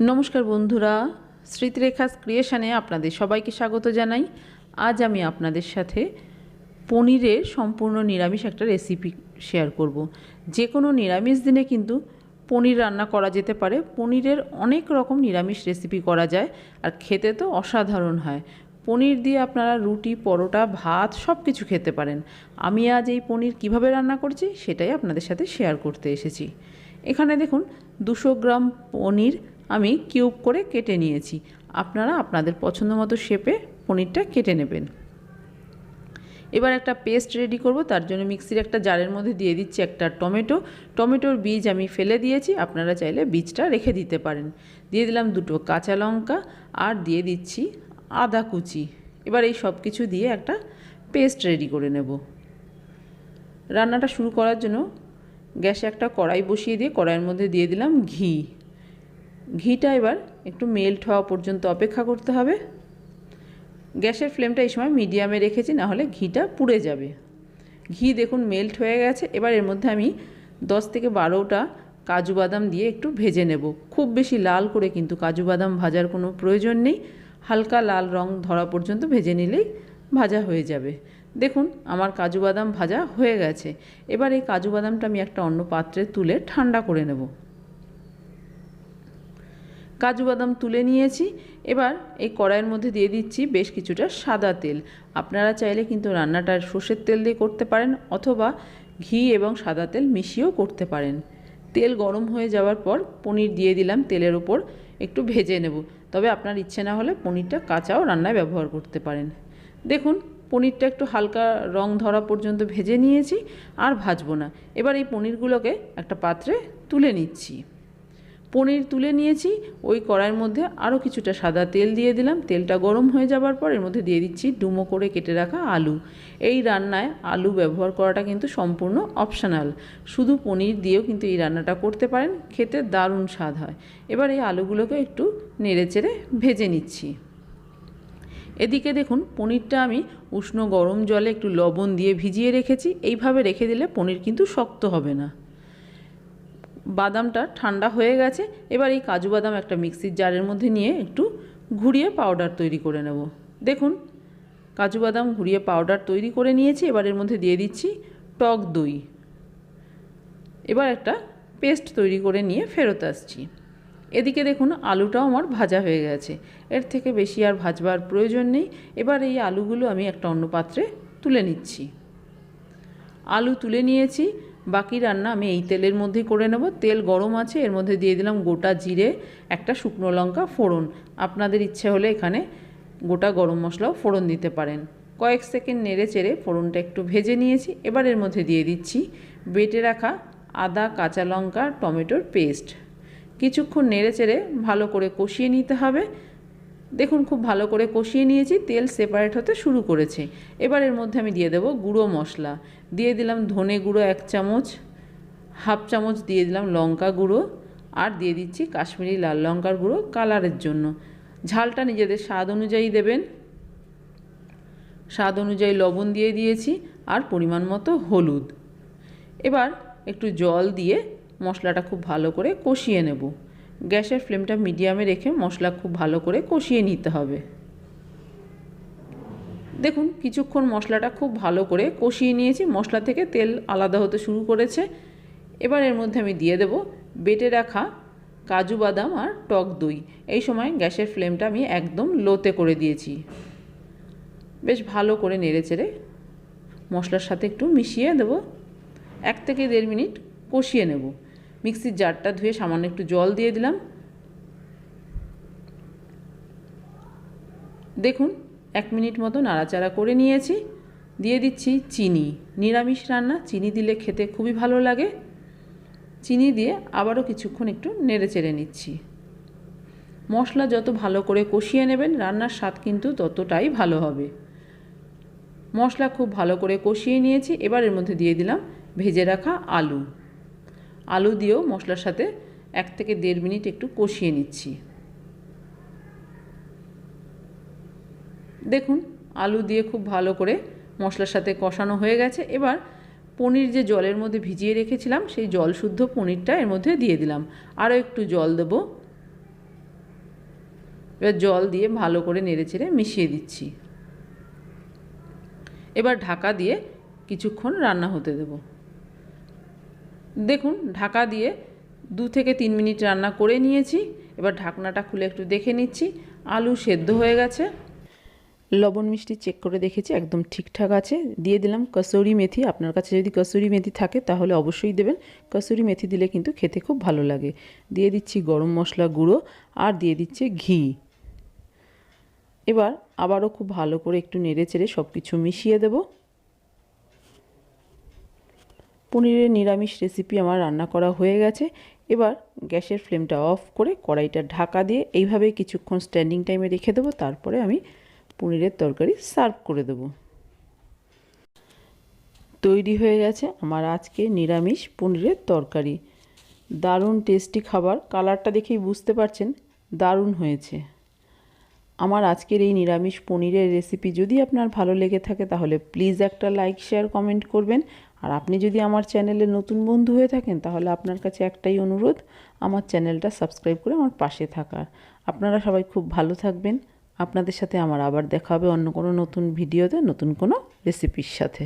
নমস্কার বন্ধুরা স্মৃতিরেখা ক্রিয়েশানে আপনাদের সবাইকে স্বাগত জানাই। আজ আমি আপনাদের সাথে পনিরের সম্পূর্ণ নিরামিষ একটা রেসিপি শেয়ার করব। যে কোনো নিরামিষ দিনে কিন্তু পনির রান্না করা যেতে পারে। পনিরের অনেক রকম নিরামিষ রেসিপি করা যায় আর খেতে তো অসাধারণ হয়। পনির দিয়ে আপনারা রুটি, পরোটা, ভাত সব কিছু খেতে পারেন। আমি আজ এই পনির কীভাবে রান্না করছি সেটাই আপনাদের সাথে শেয়ার করতে এসেছি। এখানে দেখুন, দুশো গ্রাম পনির আমি কিউব করে কেটে নিয়েছি। আপনারা আপনাদের পছন্দ মতো শেপে পনিরটা কেটে নেবেন। এবার একটা পেস্ট রেডি করব, তার জন্য মিক্সির একটা জারের মধ্যে দিয়ে দিচ্ছি একটা টমেটো। টমেটোর বীজ আমি ফেলে দিয়েছি, আপনারা চাইলে বীজটা রেখে দিতে পারেন। দিয়ে দিলাম দুটো কাঁচা লঙ্কা আর দিয়ে দিচ্ছি আদা কুচি। এবার এই সব কিছু দিয়ে একটা পেস্ট রেডি করে নেব। রান্নাটা শুরু করার জন্য গ্যাসে একটা কড়াই বসিয়ে দিয়ে কড়াইয়ের মধ্যে দিয়ে দিলাম ঘি। ঘিটা এবার একটু মেল্ট হওয়া পর্যন্ত অপেক্ষা করতে হবে। গ্যাসের ফ্লেমটা এই সময় মিডিয়ামে রেখেছি, নাহলে ঘিটা পুড়ে যাবে। ঘি দেখুন মেল্ট হয়ে গেছে, এবার এর মধ্যে আমি দশ থেকে বারোটা কাজু বাদাম দিয়ে একটু ভেজে নেব। খুব বেশি লাল করে কিন্তু কাজু বাদাম ভাজার কোনো প্রয়োজন নেই। হালকা লাল রং ধরা পর্যন্ত ভেজে নিলেই ভাজা হয়ে যাবে। দেখুন, আমার কাজু বাদাম ভাজা হয়ে গেছে। এবার এই কাজু বাদামটা আমি একটা অন্য পাত্রে তুলে ঠান্ডা করে নেব। কাজু বাদাম তুলে নিয়েছি। এবার এই কড়াইয়ের মধ্যে দিয়ে দিচ্ছি বেশ কিছুটা সাদা তেল। আপনারা চাইলে কিন্তু রান্নাটা সর্ষের তেল দিয়ে করতে পারেন অথবা ঘি এবং সাদা তেল মিশিয়েও করতে পারেন। তেল গরম হয়ে যাওয়ার পর পনির দিয়ে দিলাম তেলের ওপর একটু ভেজে নেব। তবে আপনার ইচ্ছে না হলে পনিরটা কাঁচাও রান্নায় ব্যবহার করতে পারেন। দেখুন, পনিরটা একটু হালকা রং ধরা পর্যন্ত ভেজে নিয়েছি, আর ভাজবো না। এবার এই পনিরগুলোকে একটা পাত্রে তুলে নিচ্ছি। পনির তুলে নিয়েছি, ওই কড়াইয়ের মধ্যে আরও কিছুটা সাদা তেল দিয়ে দিলাম। তেলটা গরম হয়ে যাবার পর এর মধ্যে দিয়ে দিচ্ছি ডুমো করে কেটে রাখা আলু। এই রান্নায় আলু ব্যবহার করাটা কিন্তু সম্পূর্ণ অপশনাল। শুধু পনির দিয়েও কিন্তু এই রান্নাটা করতে পারেন, খেতে দারুণ স্বাদ হয়। এবার এই আলুগুলোকে একটু নেড়েচেড়ে ভেজে নিচ্ছি। এদিকে দেখুন, পনিরটা আমি উষ্ণ গরম জলে একটু লবণ দিয়ে ভিজিয়ে রেখেছি। এইভাবে রেখে দিলে পনির কিন্তু শক্ত হবে না। বাদামটা ঠান্ডা হয়ে গেছে, এবার এই কাজু বাদাম একটা মিক্সির জারের মধ্যে নিয়ে একটু ঘুরিয়ে পাউডার তৈরি করে নেব। দেখুন, কাজু বাদাম ঘুরিয়ে পাউডার তৈরি করে নিয়েছি, এবার এর মধ্যে দিয়ে দিচ্ছি টক দই। এবার একটা পেস্ট তৈরি করে নিয়ে ফেরত আসছি। এদিকে দেখুন, আলুটাও আমার ভাজা হয়ে গেছে, এর থেকে বেশি আর ভাজবার প্রয়োজন নেই, এবার এই আলুগুলো আমি একটা অন্য পাত্রে তুলে নিচ্ছি। আলু তুলে নিয়েছি বাকি রান্না আমি এই তেলের মধ্যেই করে নেব। তেল গরম আছে, এর মধ্যে দিয়ে দিলাম গোটা জিরে, একটা শুকনো লঙ্কা, ফোড়ন। আপনাদের ইচ্ছে হলে এখানে গোটা গরম মশলাও ফোড়ন দিতে পারেন। কয়েক সেকেন্ড নেড়ে চেড়ে ফোড়নটা একটু ভেজে নিয়েছি। এবার এর মধ্যে দিয়ে দিচ্ছি বেটে রাখা আদা, কাঁচা লঙ্কা, টমেটোর পেস্ট। কিছুক্ষণ নেড়ে চেড়ে ভালো করে কষিয়ে নিতে হবে। দেখুন, খুব ভালো করে কষিয়ে নিয়েছি, তেল সেপারেট হতে শুরু করেছে। এবার এর মধ্যে আমি দিয়ে দেবো গুঁড়ো মশলা। দিয়ে দিলাম ধনে গুঁড়ো এক চামচ, হাফ চামচ দিয়ে দিলাম লঙ্কা গুঁড়ো, আর দিয়ে দিচ্ছি কাশ্মীরি লাল লঙ্কার গুঁড়ো কালারের জন্য। ঝালটা নিজেদের স্বাদ অনুযায়ী দেবেন। স্বাদ অনুযায়ী লবণ দিয়ে দিয়েছি, আর পরিমাণ মতো হলুদ। এবার একটু জল দিয়ে মশলাটা খুব ভালো করে কষিয়ে নেব। গ্যাসের ফ্লেমটা মিডিয়ামে রেখে মশলা খুব ভালো করে কষিয়ে নিতে হবে। দেখুন, কিছুক্ষণ মশলাটা খুব ভালো করে কষিয়ে নিয়েছি। মশলা থেকে তেল আলাদা হতে শুরু করেছে। এবার এর মধ্যে আমি দিয়ে দেব বেটে রাখা কাজু বাদাম আর টক দই। এই সময় গ্যাসের ফ্লেমটা আমি একদম লোতে করে দিয়েছি। বেশ ভালো করে নেড়ে চেড়ে মশলার সাথে একটু মিশিয়ে দেব। এক থেকে দেড় মিনিট কষিয়ে নেব। মিক্সির জারটা ধুয়ে সামান্য একটু জল দিয়ে দিলাম। দেখুন, এক মিনিট মতো নাড়াচাড়া করে নিয়েছি। দিয়ে দিচ্ছি চিনি। নিরামিষ রান্না, চিনি দিলে খেতে খুবই ভালো লাগে। চিনি দিয়ে আবারও কিছুক্ষণ একটু নেড়ে চেড়ে নিচ্ছি। মশলা যত ভালো করে কষিয়ে নেবেন, রান্নার স্বাদ কিন্তু ততটাই ভালো হবে। মশলা খুব ভালো করে কষিয়ে নিয়েছি। এবার এর মধ্যে দিয়ে দিলাম ভেজে রাখা আলু। আলু দিয়েও মশলার সাথে এক থেকে দেড় মিনিট একটু কষিয়ে নিচ্ছি। দেখুন, আলু দিয়ে খুব ভালো করে মশলার সাথে কষানো হয়ে গেছে। এবার পনির যে জলের মধ্যে ভিজিয়ে রেখেছিলাম, সেই জল শুদ্ধ পনিরটা এর মধ্যে দিয়ে দিলাম। আরও একটু জল দেব। এবার জল দিয়ে ভালো করে নেড়ে চেড়ে মিশিয়ে দিচ্ছি। এবার ঢাকা দিয়ে কিছুক্ষণ রান্না হতে দেব। দেখুন, ঢাকা দিয়ে দু থেকে তিন মিনিট রান্না করে নিয়েছি। এবার ঢাকনাটা খুলে একটু দেখে নিচ্ছি। আলু সেদ্ধ হয়ে গেছে। লবণ মিষ্টি চেক করে দেখেছি, একদম ঠিকঠাক আছে। দিয়ে দিলাম কসুরি মেথি। আপনার কাছে যদি কসুরি মেথি থাকে, তাহলে অবশ্যই দেবেন। কসুরি মেথি দিলে কিন্তু খেতে খুব ভালো লাগে। দিয়ে দিচ্ছি গরম মশলা গুঁড়ো আর দিয়ে দিচ্ছে ঘি। এবার আবারও খুব ভালো করে একটু নেড়ে চেড়ে সব কিছু মিশিয়ে দেব। পনিরের নিরামিষ রেসিপি আমার রান্না করা হয়ে গেছে। এবার গ্যাসের ফ্লেমটা অফ করে কড়াইটা ঢাকা দিয়ে এইভাবে কিছুক্ষণ স্ট্যান্ডিং টাইমে রেখে দেবো। তারপরে আমি পনিরের তরকারি সার্ভ করে দেব। তৈরি হয়ে গেছে আমার আজকে নিরামিষ পনিরের তরকারি। দারুণ টেস্টি খাবার। কালারটা দেখেই বুঝতে পারছেন, দারুণ হয়েছে। আমার আজকের এই নিরামিষ পনিরের রেসিপি যদি আপনার ভালো লেগে থাকে, তাহলে প্লিজ একটা লাইক শেয়ার কমেন্ট করবেন। আর আপনি যদি আমার চ্যানেলে নতুন বন্ধু হয়ে থাকেন, তাহলে আপনার কাছে একটাই অনুরোধ, আমার চ্যানেলটা সাবস্ক্রাইব করে আমার পাশে থাকার। আপনারা সবাই খুব ভালো থাকবেন। আপনাদের সাথে আমার আবার দেখা হবে অন্য কোনো নতুন ভিডিওতে, নতুন কোনো রেসিপির সাথে।